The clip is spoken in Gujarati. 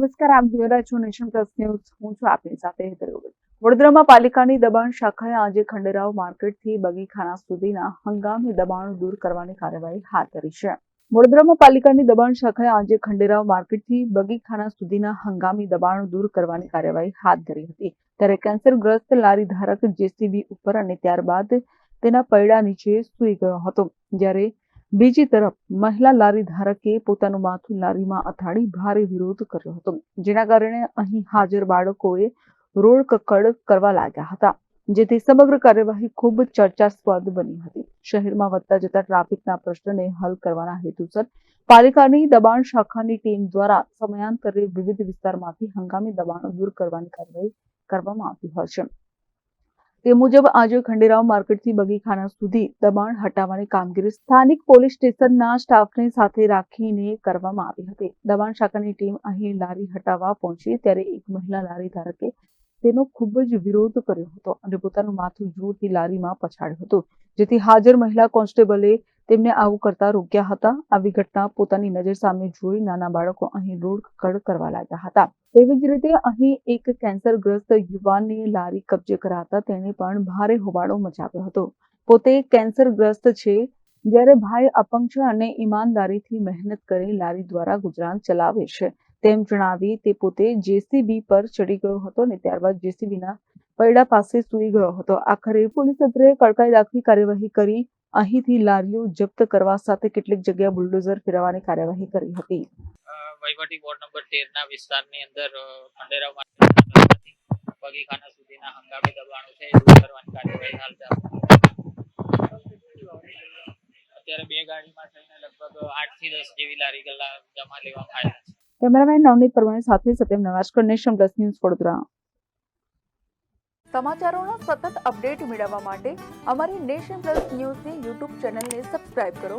નમસ્કાર, આપ જોઈ રહ્યા છો નેશન પ્લસ ન્યૂઝ. હું છું આપની સાથે હેતર વડોદરામાં પાલિકાની દબાણ શાખાએ આજે ખંડેરાવ માર્કેટથી બગીખાના સુધીના હંગામી દબાણો દૂર કરવાની કાર્યવાહી હાથ ધરી છે. વડોદરામાં પાલિકાની દબાણ શાખાએ આજે ખંડેરાવ માર્કેટથી બગીખાના સુધીના હંગામી દબાણો દૂર કરવાની કાર્યવાહી હાથ ધરી હતી. ત્યારે કેન્સરગ્રસ્ત લારી ધારક જેસીબી ઉપર અને ત્યારબાદ તેના પૈડા નીચે સૂઈ ગયો હતો. જ્યારે બીજી તરફ મહિલા લારી ધારકે પોતાનું માથું લારીમાં અથાડી ભારે વિરોધ કર્યો હતો. જેના કારણે અહીં હાજર બાળકોએ રોડ કકડ કરવા લાગ્યા હતા. જેથી સમગ્ર કાર્યવાહી ખૂબ ચર્ચાસ્પદ બની હતી. શહેરમાં વધતા જતા ટ્રાફિકના પ્રશ્નને હલ કરવાના હેતુસર પાલિકાની દબાણ શાખાની ટીમ દ્વારા સમયાંતરે વિવિધ વિસ્તારમાંથી હંગામી દબાણો દૂર કરવાની કાર્યવાહી કરવામાં આવતી હોય છે. તે મુજબ આજે ખંડેરાવ માર્કેટથી બગીખાના સુધી દબાણ હટાવવાની કામગીરી સ્થાનિક પોલીસ સ્ટેશનના સ્ટાફને સાથે રાખીને કરવામાં આવી હતી. દબાણ શાખાની ટીમ અહીં લારી હટાવવા પહોંચી ત્યારે એક મહિલા લારી ધારકે તેનો ખૂબ જ વિરોધ કર્યો હતો અને પોતાનું માથું જોરથી લારીમાં પછાડ્યું હતું, જેથી હાજર મહિલા કોન્સ્ટેબલે તેમને આવું કરતા રોક્યા હતા. આવી ઘટના પોતાની નજર સામે જોઈ નાના બાળકો અહીં રોડ કડ કરવા લાગ્યા હતા. તેવી જ રીતે અહીં એક કેન્સરગ્રસ્ત યુવાનને લારી કબજે કરાતા તેણે પણ ભારે હોબાળો મચાવ્યો હતો. પોતે કેન્સરગ્રસ્ત છે, જ્યારે ભાઈ અપંગ છે અને ઈમાનદારીથી મહેનત કરી લારી દ્વારા ગુજરાન ચલાવે છે. તેમ જણાવી તે પોતે જેસીબી પર ચડી ગયો હતો અને ત્યારબાદ જેસીબીના પૈડા પાસે સૂઈ ગયો હતો. આખરે પોલીસ તંત્રે કડકાઈ દાખવી કાર્યવાહી કરી, અહીંથી લારીઓ જપ્ત કરવા સાથે કેટલીક જગ્યા બુલડોઝર ફેરવવાની કાર્યવાહી કરી હતી. વહીવટી વોર્ડ નંબર તેર ના વિસ્તારની અંદર ખંડેરાવ બગીખાના સુધીના હંગામી દબાણો છે દૂર કરવાની કાર્યવાહી હાલ ચાલુ અત્યારે બે ગાડીમાં થઈને લગભગ આઠથી દસ જેવી લારી ગલ્લા જમા લેવામાં આવ્યા છે. કેમેરામેન નવનીત પરમાણી સાથે Satyam Navaskar nation plus news Vadodara. સમાચારોનો સતત અપડેટ મેળવવા માટે અમારી નેશન પ્લસ ન્યૂઝની યુટ્યુબ ચેનલને સબસ્ક્રાઇબ કરો.